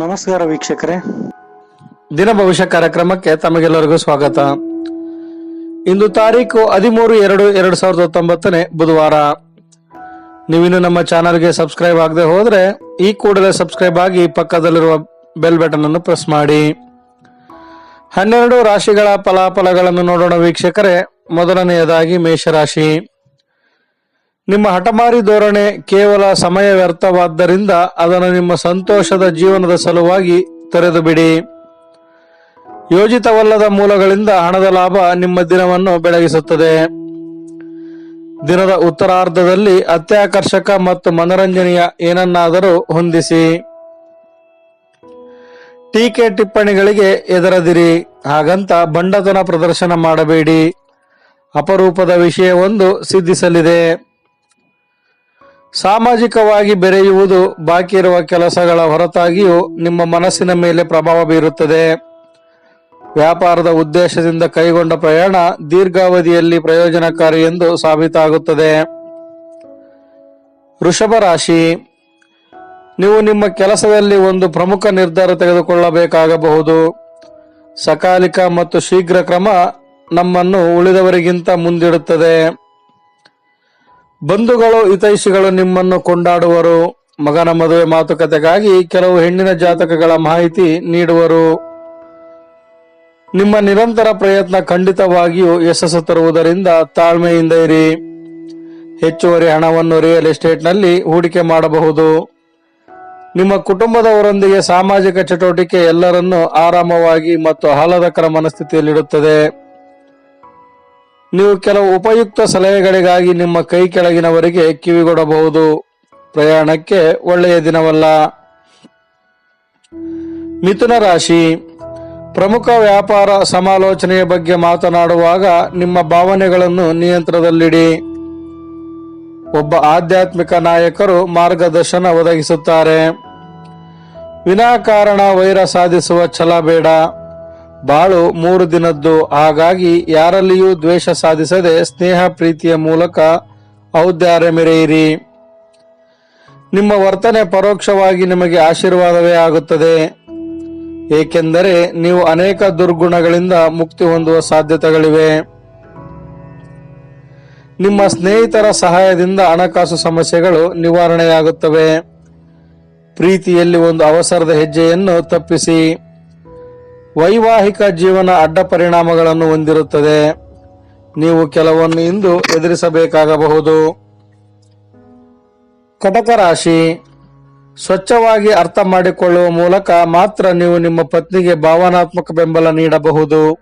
ನಮಸ್ಕಾರ ವೀಕ್ಷಕರೇ. ದಿನ ಭವಿಷ್ಯ ಕಾರ್ಯಕ್ರಮಕ್ಕೆ ತಮಗೆಲ್ಲರಿಗೂ ಸ್ವಾಗತ. ಇಂದು ತಾರೀಕು ಹದಿಮೂರು ಎರಡು ಎರಡು ಸಾವಿರದ ಹತ್ತೊಂಬತ್ತನೇ ಬುಧವಾರ. ನೀವಿನ್ನು ನಮ್ಮ ಚಾನಲ್ಗೆ ಸಬ್ಸ್ಕ್ರೈಬ್ ಆಗದೆ ಹೋದ್ರೆ ಈ ಕೂಡಲೇ ಸಬ್ಸ್ಕ್ರೈಬ್ ಆಗಿ ಪಕ್ಕದಲ್ಲಿರುವ ಬೆಲ್ ಬಟನ್ ಅನ್ನು ಪ್ರೆಸ್ ಮಾಡಿ. ಹನ್ನೆರಡು ರಾಶಿಗಳ ಫಲಾಫಲಗಳನ್ನು ನೋಡೋಣ ವೀಕ್ಷಕರೇ. ಮೊದಲನೆಯದಾಗಿ ಮೇಷರಾಶಿ. ನಿಮ್ಮ ಹಠಮಾರಿ ಧೋರಣೆ ಕೇವಲ ಸಮಯ ವ್ಯರ್ಥವಾದ್ದರಿಂದ ಅದನ್ನು ನಿಮ್ಮ ಸಂತೋಷದ ಜೀವನದ ಸಲುವಾಗಿ ತೊರೆದು ಬಿಡಿ ಯೋಜಿತವಲ್ಲದ ಮೂಲಗಳಿಂದ ಹಣದ ಲಾಭ ನಿಮ್ಮ ದಿನವನ್ನು ಬೆಳಗಿಸುತ್ತದೆ. ದಿನದ ಉತ್ತರಾರ್ಧದಲ್ಲಿ ಅತ್ಯಾಕರ್ಷಕ ಮತ್ತು ಮನರಂಜನೆಯ ಏನನ್ನಾದರೂ ಹೊಂದಿಸಿ. ಟೀಕೆ ಟಿಪ್ಪಣಿಗಳಿಗೆ ಎದರದಿರಿ ಹಾಗಂತ ಬಂಡತನ ಪ್ರದರ್ಶನ ಮಾಡಬೇಡಿ. ಅಪರೂಪದ ವಿಷಯವೊಂದು ಸಿದ್ಧಿಸಲಿದೆ. ಸಾಮಾಜಿಕವಾಗಿ ಬೆರೆಯುವುದು ಬಾಕಿ ಇರುವ ಕೆಲಸಗಳ ಹೊರತಾಗಿಯೂ ನಿಮ್ಮ ಮನಸ್ಸಿನ ಮೇಲೆ ಪ್ರಭಾವ ಬೀರುತ್ತದೆ. ವ್ಯಾಪಾರದ ಉದ್ದೇಶದಿಂದ ಕೈಗೊಂಡ ಪ್ರಯಾಣ ದೀರ್ಘಾವಧಿಯಲ್ಲಿ ಪ್ರಯೋಜನಕಾರಿ ಎಂದು ಸಾಬೀತಾಗುತ್ತದೆ. ವೃಷಭ ರಾಶಿ. ನೀವು ನಿಮ್ಮ ಕೆಲಸದಲ್ಲಿ ಒಂದು ಪ್ರಮುಖ ನಿರ್ಧಾರ ತೆಗೆದುಕೊಳ್ಳಬೇಕಾಗಬಹುದು. ಸಕಾಲಿಕ ಮತ್ತು ಶೀಘ್ರ ಕ್ರಮ ನಮ್ಮನ್ನು ಉಳಿದವರಿಗಿಂತ ಮುಂದಿಡುತ್ತದೆ. ಬಂಧುಗಳು ಹಿತೈಷಿಗಳು ನಿಮ್ಮನ್ನು ಕೊಂಡಾಡುವರು. ಮಗನ ಮದುವೆ ಮಾತುಕತೆಗಾಗಿ ಕೆಲವು ಹೆಣ್ಣಿನ ಜಾತಕಗಳ ಮಾಹಿತಿ ನೀಡುವರು. ನಿಮ್ಮ ನಿರಂತರ ಪ್ರಯತ್ನ ಖಂಡಿತವಾಗಿಯೂ ಯಶಸ್ಸು ತರುವುದರಿಂದ ತಾಳ್ಮೆಯಿಂದ ಇರಿ. ಹೆಚ್ಚುವರಿ ಹಣವನ್ನು ರಿಯಲ್ ಎಸ್ಟೇಟ್ನಲ್ಲಿ ಹೂಡಿಕೆ ಮಾಡಬಹುದು. ನಿಮ್ಮ ಕುಟುಂಬದವರೊಂದಿಗೆ ಸಾಮಾಜಿಕ ಚಟುವಟಿಕೆ ಎಲ್ಲರನ್ನೂ ಆರಾಮವಾಗಿ ಮತ್ತು ಆಹ್ಲಾದಕರ ಮನಸ್ಥಿತಿಯಲ್ಲಿಡುತ್ತದೆ. ನೀವು ಕೆಲವು ಉಪಯುಕ್ತ ಸಲಹೆಗಳಿಗಾಗಿ ನಿಮ್ಮ ಕೈ ಕೆಳಗಿನವರಿಗೆ ಕಿವಿಗೊಡಬಹುದು. ಪ್ರಯಾಣಕ್ಕೆ ಒಳ್ಳೆಯ ದಿನವಲ್ಲ. ಮಿಥುನ ರಾಶಿ. ಪ್ರಮುಖ ವ್ಯಾಪಾರ ಸಮಾಲೋಚನೆಯ ಬಗ್ಗೆ ಮಾತನಾಡುವಾಗ ನಿಮ್ಮ ಭಾವನೆಗಳನ್ನು ನಿಯಂತ್ರಣದಲ್ಲಿಡಿ. ಒಬ್ಬ ಆಧ್ಯಾತ್ಮಿಕ ನಾಯಕರು ಮಾರ್ಗದರ್ಶನ ಒದಗಿಸುತ್ತಾರೆ. ವಿನಾಕಾರಣ ವೈರ ಸಾಧಿಸುವ ಛಲ ಬೇಡ. ಬಾಳು ಮೂರು ದಿನದ್ದು. ಹಾಗಾಗಿ ಯಾರಲ್ಲಿಯೂ ದ್ವೇಷ ಸಾಧಿಸದೆ ಸ್ನೇಹ ಪ್ರೀತಿಯ ಮೂಲಕ ಔದಾರ್ಯ ಮೆರೆಯಿರಿ ನಿಮ್ಮ ವರ್ತನೆ ಪರೋಕ್ಷವಾಗಿ ನಿಮಗೆ ಆಶೀರ್ವಾದವೇ ಆಗುತ್ತದೆ. ಏಕೆಂದರೆ ನೀವು ಅನೇಕ ದುರ್ಗುಣಗಳಿಂದ ಮುಕ್ತಿ ಹೊಂದುವ ಸಾಧ್ಯತೆಗಳಿವೆ. ನಿಮ್ಮ ಸ್ನೇಹಿತರ ಸಹಾಯದಿಂದ ಹಣಕಾಸು ಸಮಸ್ಯೆಗಳು ನಿವಾರಣೆಯಾಗುತ್ತವೆ. ಪ್ರೀತಿಯಲ್ಲಿ ಒಂದು ಅವಸರದ ಹೆಜ್ಜೆಯನ್ನು ತಪ್ಪಿಸಿ. ವೈವಾಹಿಕ ಜೀವನ ಅಡ್ಡ ಪರಿಣಾಮಗಳನ್ನು ಹೊಂದಿರುತ್ತದೆ. ನೀವು ಕೆಲವನ್ನು ಇಂದು ಎದುರಿಸಬೇಕಾಗಬಹುದು. ಕಟಕ ರಾಶಿ, ಸ್ವಚ್ಛವಾಗಿ ಅರ್ಥ ಮಾಡಿಕೊಳ್ಳುವ ಮೂಲಕ ಮಾತ್ರ ನೀವು ನಿಮ್ಮ ಪತ್ನಿಗೆ ಭಾವನಾತ್ಮಕ ಬೆಂಬಲ ನೀಡಬಹುದು.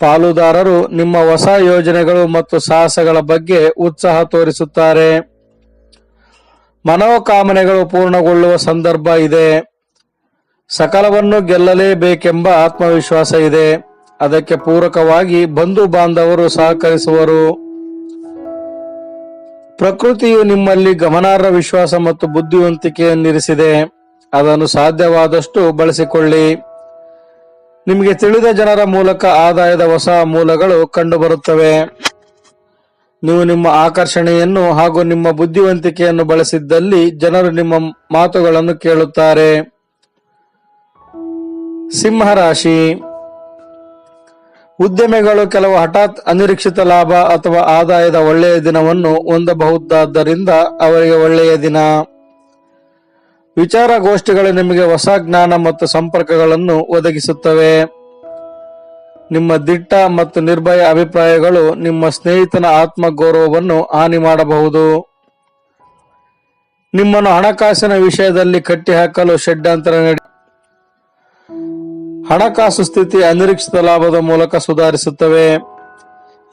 ಪಾಲುದಾರರು ನಿಮ್ಮ ಹೊಸ ಯೋಜನೆಗಳು ಮತ್ತು ಸಾಹಸಗಳ ಬಗ್ಗೆ ಉತ್ಸಾಹ ತೋರಿಸುತ್ತಾರೆ. ಮನೋಕಾಮನೆಗಳು ಪೂರ್ಣಗೊಳ್ಳುವ ಸಂದರ್ಭ ಇದೆ. ಸಕಲವನ್ನು ಗೆಲ್ಲಲೇಬೇಕೆಂಬ ಆತ್ಮವಿಶ್ವಾಸ ಇದೆ. ಅದಕ್ಕೆ ಪೂರಕವಾಗಿ ಬಂಧು ಬಾಂಧವರು ಸಹಕರಿಸುವರು. ಪ್ರಕೃತಿಯು ನಿಮ್ಮಲ್ಲಿ ಗಮನಾರ್ಹ ವಿಶ್ವಾಸ ಮತ್ತು ಬುದ್ಧಿವಂತಿಕೆಯನ್ನಿರಿಸಿದೆ. ಅದನ್ನು ಸಾಧ್ಯವಾದಷ್ಟು ಬಳಸಿಕೊಳ್ಳಿ. ನಿಮಗೆ ತಿಳಿದ ಜನರ ಮೂಲಕ ಆದಾಯದ ಹೊಸ ಮೂಲಗಳು ಕಂಡುಬರುತ್ತವೆ. ನೀವು ನಿಮ್ಮ ಆಕರ್ಷಣೆಯನ್ನು ಹಾಗೂ ನಿಮ್ಮ ಬುದ್ಧಿವಂತಿಕೆಯನ್ನು ಬಳಸಿದ್ದಲ್ಲಿ ಜನರು ನಿಮ್ಮ ಮಾತುಗಳನ್ನು ಕೇಳುತ್ತಾರೆ. ಸಿಂಹರಾಶಿ. ಉದ್ಯಮಿಗಳು ಕೆಲವು ಹಠಾತ್ ಅನಿರೀಕ್ಷಿತ ಲಾಭ ಅಥವಾ ಆದಾಯದ ಒಳ್ಳೆಯ ದಿನವನ್ನು ಹೊಂದಬಹುದಾದ್ದರಿಂದ ಅವರಿಗೆ ಒಳ್ಳೆಯ ದಿನ. ವಿಚಾರಗೋಷ್ಠಿಗಳು ನಿಮಗೆ ಹೊಸ ಜ್ಞಾನ ಮತ್ತು ಸಂಪರ್ಕಗಳನ್ನು ಒದಗಿಸುತ್ತವೆ. ನಿಮ್ಮ ದಿಟ್ಟ ಮತ್ತು ನಿರ್ಭಯ ಅಭಿಪ್ರಾಯಗಳು ನಿಮ್ಮ ಸ್ನೇಹಿತನ ಆತ್ಮಗೌರವವನ್ನು ಹಾನಿ ಮಾಡಬಹುದು. ನಿಮ್ಮನ್ನು ಹಣಕಾಸಿನ ವಿಷಯದಲ್ಲಿ ಕಟ್ಟಿಹಾಕಲು ಷಡ್ಯಂತರ ಹಣಕಾಸು ಸ್ಥಿತಿ ಅನಿರೀಕ್ಷಿತ ಲಾಭದ ಮೂಲಕ ಸುಧಾರಿಸುತ್ತವೆ.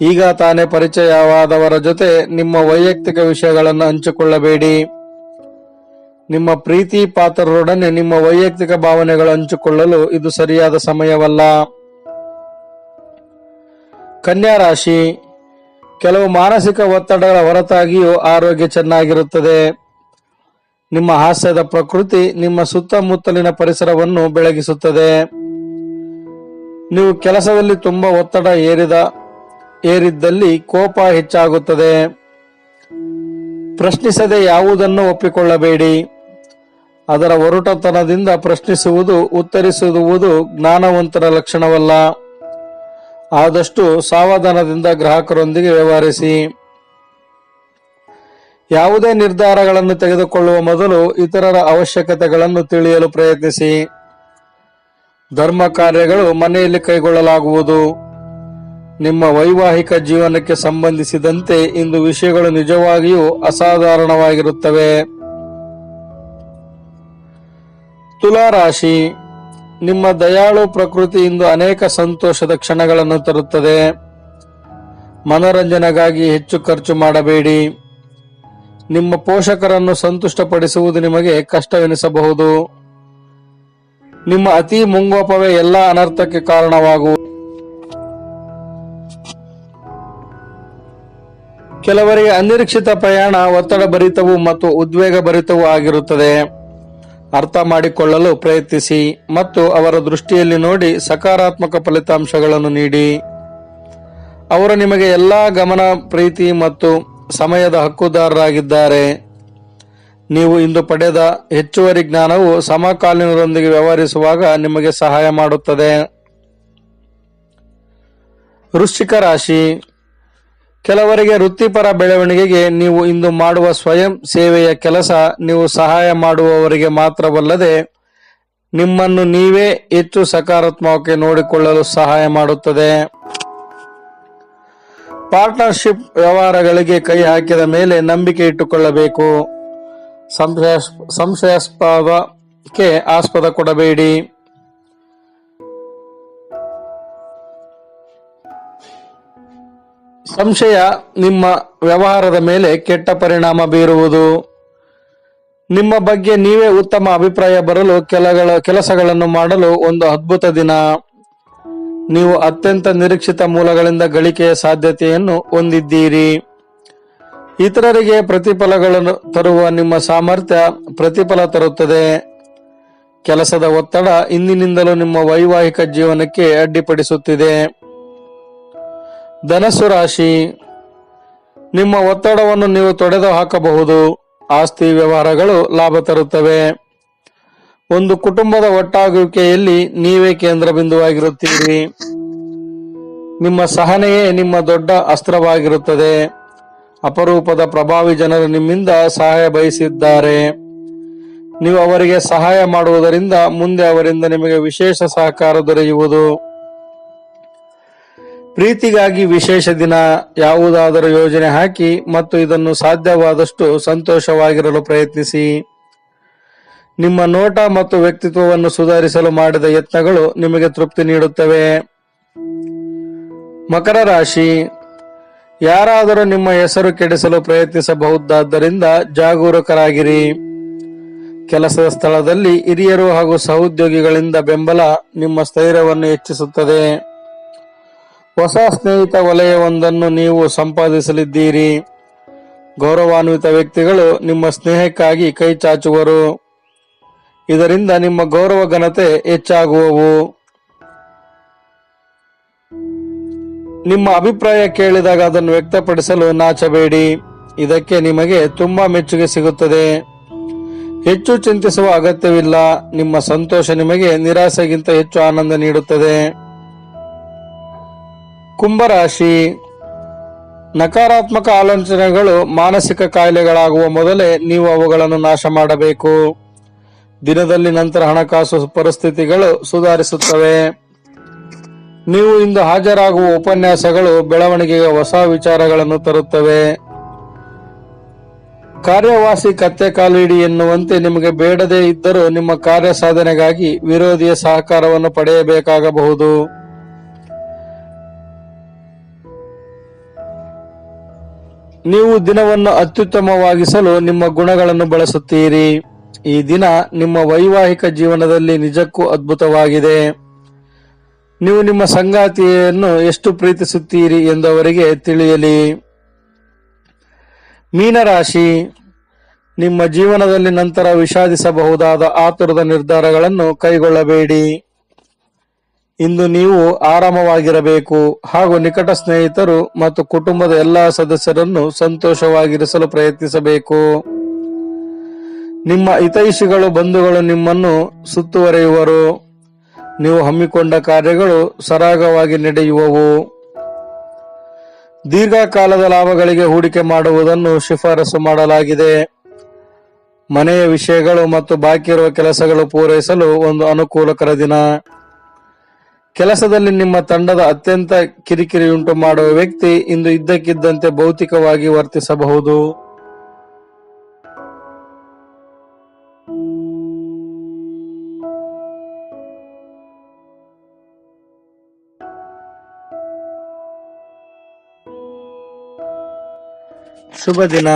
ಈಗ ತಾನೇ ಪರಿಚಯವಾದವರ ಜೊತೆ ನಿಮ್ಮ ವೈಯಕ್ತಿಕ ವಿಷಯಗಳನ್ನು ಹಂಚಿಕೊಳ್ಳಬೇಡಿ. ನಿಮ್ಮ ಪ್ರೀತಿ ಪಾತ್ರರೊಡನೆ ನಿಮ್ಮ ವೈಯಕ್ತಿಕ ಭಾವನೆಗಳು ಹಂಚಿಕೊಳ್ಳಲು ಇದು ಸರಿಯಾದ ಸಮಯವಲ್ಲ. ಕನ್ಯಾ ರಾಶಿ, ಕೆಲವು ಮಾನಸಿಕ ಒತ್ತಡಗಳ ಹೊರತಾಗಿಯೂ ಆರೋಗ್ಯ ಚೆನ್ನಾಗಿರುತ್ತದೆ. ನಿಮ್ಮ ಹಾಸ್ಯದ ಪ್ರಕೃತಿ ನಿಮ್ಮ ಸುತ್ತಮುತ್ತಲಿನ ಪರಿಸರವನ್ನು ಬೆಳಗಿಸುತ್ತದೆ. ನೀವು ಕೆಲಸದಲ್ಲಿ ತುಂಬಾ ಒತ್ತಡ ಏರಿದ, ಏರಿದ್ದಲ್ಲಿ ಕೋಪ ಹೆಚ್ಚಾಗುತ್ತದೆ. ಪ್ರಶ್ನಿಸದೆ ಯಾವುದನ್ನು ಒಪ್ಪಿಕೊಳ್ಳಬೇಡಿ. ಅದರ ಒರಟತನದಿಂದ ಪ್ರಶ್ನಿಸುವುದು, ಉತ್ತರಿಸುವುದು ಜ್ಞಾನವಂತರ ಲಕ್ಷಣವಲ್ಲ. ಆದಷ್ಟು ಸಾವಧಾನದಿಂದ ಗ್ರಾಹಕರೊಂದಿಗೆ ವ್ಯವಹರಿಸಿ. ಯಾವುದೇ ನಿರ್ಧಾರಗಳನ್ನು ತೆಗೆದುಕೊಳ್ಳುವ ಮೊದಲು ಇತರರ ಅವಶ್ಯಕತೆಗಳನ್ನು ತಿಳಿಯಲು ಪ್ರಯತ್ನಿಸಿ. ಧರ್ಮ ಕಾರ್ಯಗಳು ಮನೆಯಲ್ಲಿ ಕೈಗೊಳ್ಳಲಾಗುವುದು. ನಿಮ್ಮ ವೈವಾಹಿಕ ಜೀವನಕ್ಕೆ ಸಂಬಂಧಿಸಿದಂತೆ ಇಂದು ವಿಷಯಗಳು ನಿಜವಾಗಿಯೂ ಅಸಾಧಾರಣವಾಗಿರುತ್ತವೆ. ತುಲಾ ರಾಶಿ ನಿಮ್ಮ ದಯಾಳು ಪ್ರಕೃತಿ ಇಂದು ಅನೇಕ ಸಂತೋಷದ ಕ್ಷಣಗಳನ್ನು ತರುತ್ತದೆ. ಮನೋರಂಜನೆಗಾಗಿ ಹೆಚ್ಚು ಖರ್ಚು ಮಾಡಬೇಡಿ. ನಿಮ್ಮ ಪೋಷಕರನ್ನು ಸಂತುಷ್ಟಪಡಿಸುವುದು ನಿಮಗೆ ಕಷ್ಟವೆನಿಸಬಹುದು. ನಿಮ್ಮ ಅತಿ ಮುಂಗೋಪವೇ ಎಲ್ಲ ಅನರ್ಥಕ್ಕೆ ಕಾರಣವಾಗುವ ಕೆಲವರಿಗೆ ಅನಿರೀಕ್ಷಿತ ಪ್ರಯಾಣ, ಒತ್ತಡ ಭರಿತವು ಮತ್ತು ಉದ್ವೇಗ ಭರಿತವೂ ಆಗಿರುತ್ತದೆ. ಅರ್ಥ ಮಾಡಿಕೊಳ್ಳಲು ಪ್ರಯತ್ನಿಸಿ ಮತ್ತು ಅವರ ದೃಷ್ಟಿಯಲ್ಲಿ ನೋಡಿ ಸಕಾರಾತ್ಮಕ ಫಲಿತಾಂಶಗಳನ್ನು ನೀಡಿ. ಅವರು ನಿಮಗೆ ಎಲ್ಲಾ ಗಮನ, ಪ್ರೀತಿ ಮತ್ತು ಸಮಯದ ಹಕ್ಕುದಾರರಾಗಿದ್ದಾರೆ. ನೀವು ಇಂದು ಪಡೆದ ಹೆಚ್ಚುವರಿ ಜ್ಞಾನವು ಸಮಕಾಲೀನರೊಂದಿಗೆ ವ್ಯವಹರಿಸುವಾಗ ನಿಮಗೆ ಸಹಾಯ ಮಾಡುತ್ತದೆ. ವೃಶ್ಚಿಕ ರಾಶಿ. ಕೆಲವರಿಗೆ ವೃತ್ತಿಪರ ಬೆಳವಣಿಗೆಗೆ ನೀವು ಇಂದು ಮಾಡುವ ಸ್ವಯಂ ಸೇವೆಯ ಕೆಲಸ ನೀವು ಸಹಾಯ ಮಾಡುವವರಿಗೆ ಮಾತ್ರವಲ್ಲದೆ ನಿಮ್ಮನ್ನು ನೀವೇ ಹೆಚ್ಚು ಸಕಾರಾತ್ಮಕವಾಗಿ ನೋಡಿಕೊಳ್ಳಲು ಸಹಾಯ ಮಾಡುತ್ತದೆ. ಪಾರ್ಟ್ನರ್ಶಿಪ್ ವ್ಯವಹಾರಗಳಿಗೆ ಕೈ ಹಾಕಿದ ಮೇಲೆ ನಂಬಿಕೆ ಇಟ್ಟುಕೊಳ್ಳಬೇಕು. ಸಂಶಯ ಸಂಶಯಾಸ್ಪದಕ್ಕೆ ಆಸ್ಪದ ಕೊಡಬೇಡಿ. ಸಂಶಯ ನಿಮ್ಮ ವ್ಯವಹಾರದ ಮೇಲೆ ಕೆಟ್ಟ ಪರಿಣಾಮ ಬೀರುವುದು. ನಿಮ್ಮ ಬಗ್ಗೆ ನೀವೇ ಉತ್ತಮ ಅಭಿಪ್ರಾಯ ಬರಲು ಕೆಲಗಳ, ಕೆಲಸಗಳನ್ನು ಮಾಡಲು ಒಂದು ಅದ್ಭುತ ದಿನ. ನೀವು ಅತ್ಯಂತ ನಿರೀಕ್ಷಿತ ಮೂಲಗಳಿಂದ ಗಳಿಕೆಯ ಸಾಧ್ಯತೆಯನ್ನು ಹೊಂದಿದ್ದೀರಿ. ಇತರರಿಗೆ ಪ್ರತಿಫಲಗಳನ್ನು ತರುವ ನಿಮ್ಮ ಸಾಮರ್ಥ್ಯ ಪ್ರತಿಫಲ ತರುತ್ತದೆ. ಕೆಲಸದ ಒತ್ತಡ ಇಂದಿನಿಂದಲೂ ನಿಮ್ಮ ವೈವಾಹಿಕ ಜೀವನಕ್ಕೆ ಅಡ್ಡಿಪಡಿಸುತ್ತಿದೆ. ಧನಸ್ಸು ರಾಶಿ. ನಿಮ್ಮ ಒತ್ತಡವನ್ನು ನೀವು ತೊಡೆದು ಹಾಕಬಹುದು. ಆಸ್ತಿ ವ್ಯವಹಾರಗಳು ಲಾಭ ತರುತ್ತವೆ. ಒಂದು ಕುಟುಂಬದ ಒಟ್ಟಾಗುವಿಕೆಯಲ್ಲಿ ನೀವೇ ಕೇಂದ್ರ ಬಿಂದುವಾಗಿರುತ್ತೀರಿ. ನಿಮ್ಮ ಸಹನೆಯೇ ನಿಮ್ಮ ದೊಡ್ಡ ಅಸ್ತ್ರವಾಗಿರುತ್ತದೆ. ಅಪರೂಪದ ಪ್ರಭಾವಿ ಜನರು ನಿಮ್ಮಿಂದ ಸಹಾಯ ಬಯಸಿದ್ದಾರೆ. ನೀವು ಅವರಿಗೆ ಸಹಾಯ ಮಾಡುವುದರಿಂದ ಮುಂದೆ ಅವರಿಂದ ನಿಮಗೆ ವಿಶೇಷ ಸಹಕಾರ ದೊರೆಯುವುದು. ಪ್ರೀತಿಗಾಗಿ ವಿಶೇಷ ದಿನ ಯಾವುದಾದರೂ ಯೋಜನೆ ಹಾಕಿ ಮತ್ತು ಇದನ್ನು ಸಾಧ್ಯವಾದಷ್ಟು ಸಂತೋಷವಾಗಿರಲು ಪ್ರಯತ್ನಿಸಿ. ನಿಮ್ಮ ನೋಟ ಮತ್ತು ವ್ಯಕ್ತಿತ್ವವನ್ನು ಸುಧಾರಿಸಲು ಮಾಡಿದ ಯತ್ನಗಳು ನಿಮಗೆ ತೃಪ್ತಿ ನೀಡುತ್ತವೆ. ಮಕರ ರಾಶಿ ಯಾರಾದರೂ ನಿಮ್ಮ ಹೆಸರು ಕೆಡಿಸಲು ಪ್ರಯತ್ನಿಸಬಹುದಾದ್ದರಿಂದ ಜಾಗರೂಕರಾಗಿರಿ. ಕೆಲಸದ ಸ್ಥಳದಲ್ಲಿ ಹಿರಿಯರು ಹಾಗೂ ಸಹೋದ್ಯೋಗಿಗಳಿಂದ ಬೆಂಬಲ ನಿಮ್ಮ ಸ್ಥೈರ್ಯವನ್ನು ಹೆಚ್ಚಿಸುತ್ತದೆ. ಹೊಸ ಸ್ನೇಹಿತ ವಲಯವೊಂದನ್ನು ನೀವು ಸಂಪಾದಿಸಲಿದ್ದೀರಿ. ಗೌರವಾನ್ವಿತ ವ್ಯಕ್ತಿಗಳು ನಿಮ್ಮ ಸ್ನೇಹಕ್ಕಾಗಿ ಕೈ ಚಾಚುವರು. ಇದರಿಂದ ನಿಮ್ಮ ಗೌರವ ಘನತೆ ಹೆಚ್ಚಾಗುವವು. ನಿಮ್ಮ ಅಭಿಪ್ರಾಯ ಕೇಳಿದಾಗ ಅದನ್ನು ವ್ಯಕ್ತಪಡಿಸಲು ನಾಚಬೇಡಿ. ಇದಕ್ಕೆ ನಿಮಗೆ ತುಂಬಾ ಮೆಚ್ಚುಗೆ ಸಿಗುತ್ತದೆ. ಹೆಚ್ಚು ಚಿಂತಿಸುವ ಅಗತ್ಯವಿಲ್ಲ. ನಿಮ್ಮ ಸಂತೋಷ ನಿಮಗೆ ನಿರಾಸೆಗಿಂತ ಹೆಚ್ಚು ಆನಂದ ನೀಡುತ್ತದೆ. ಕುಂಭರಾಶಿ. ನಕಾರಾತ್ಮಕ ಆಲೋಚನೆಗಳು ಮಾನಸಿಕ ಕಾಯಿಲೆಗಳಾಗುವ ಮೊದಲೇ ನೀವು ಅವುಗಳನ್ನು ನಾಶ ಮಾಡಬೇಕು. ದಿನದಲ್ಲಿ ನಂತರ ಹಣಕಾಸು ಪರಿಸ್ಥಿತಿಗಳು ಸುಧಾರಿಸುತ್ತವೆ. ನೀವು ಇಂದು ಹಾಜರಾಗುವ ಉಪನ್ಯಾಸಗಳು ಬೆಳವಣಿಗೆಗೆ ಹೊಸ ವಿಚಾರಗಳನ್ನು ತರುತ್ತವೆ. ಕಾರ್ಯವಾಸಿ ಕತ್ತೆ ಕಾಲಿಡಿ ಎನ್ನುವಂತೆ ನಿಮಗೆ ಬೇಡದೇ ಇದ್ದರೂ ನಿಮ್ಮ ಕಾರ್ಯ ಸಾಧನೆಗಾಗಿ ವಿರೋಧಿಯ ಸಹಕಾರವನ್ನು ಪಡೆಯಬೇಕಾಗಬಹುದು. ನೀವು ದಿನವನ್ನು ಅತ್ಯುತ್ತಮವಾಗಿಸಲು ನಿಮ್ಮ ಗುಣಗಳನ್ನು ಬಳಸುತ್ತೀರಿ. ಈ ದಿನ ನಿಮ್ಮ ವೈವಾಹಿಕ ಜೀವನದಲ್ಲಿ ನಿಜಕ್ಕೂ ಅದ್ಭುತವಾಗಿದೆ. ನೀವು ನಿಮ್ಮ ಸಂಗಾತಿಯನ್ನು ಎಷ್ಟು ಪ್ರೀತಿಸುತ್ತೀರಿ ಎಂದು ಅವರಿಗೆ ತಿಳಿಯಲಿ. ಮೀನರಾಶಿ, ನಿಮ್ಮ ಜೀವನದಲ್ಲಿ ನಂತರ ವಿಷಾದಿಸಬಹುದಾದ ಆತುರದ ನಿರ್ಧಾರಗಳನ್ನು ಕೈಗೊಳ್ಳಬೇಡಿ. ಇಂದು ನೀವು ಆರಾಮವಾಗಿರಬೇಕು ಹಾಗೂ ನಿಕಟ ಸ್ನೇಹಿತರು ಮತ್ತು ಕುಟುಂಬದ ಎಲ್ಲಾ ಸದಸ್ಯರನ್ನು ಸಂತೋಷವಾಗಿರಿಸಲು ಪ್ರಯತ್ನಿಸಬೇಕು. ನಿಮ್ಮ ಹಿತೈಷಿಗಳು ಬಂಧುಗಳು ನಿಮ್ಮನ್ನು ಸುತ್ತುವರಿಯುವರು. ನೀವು ಹಮ್ಮಿಕೊಂಡ ಕಾರ್ಯಗಳು ಸರಾಗವಾಗಿ ನಡೆಯುವವು. ದೀರ್ಘಕಾಲದ ಲಾಭಗಳಿಗೆ ಹೂಡಿಕೆ ಮಾಡುವುದನ್ನು ಶಿಫಾರಸು ಮಾಡಲಾಗಿದೆ. ಮನೆಯ ವಿಷಯಗಳು ಮತ್ತು ಬಾಕಿ ಇರುವ ಕೆಲಸಗಳು ಪೂರೈಸಲು ಒಂದು ಅನುಕೂಲಕರ ದಿನ. ಕೆಲಸದಲ್ಲಿ ನಿಮ್ಮ ತಂಡದ ಅತ್ಯಂತ ಕಿರಿಕಿರಿಯುಂಟು ಮಾಡುವ ವ್ಯಕ್ತಿ ಇಂದು ಇದ್ದಕ್ಕಿದ್ದಂತೆ ಭೌತಿಕವಾಗಿ ವರ್ತಿಸಬಹುದು. ಶುಭ ದಿನ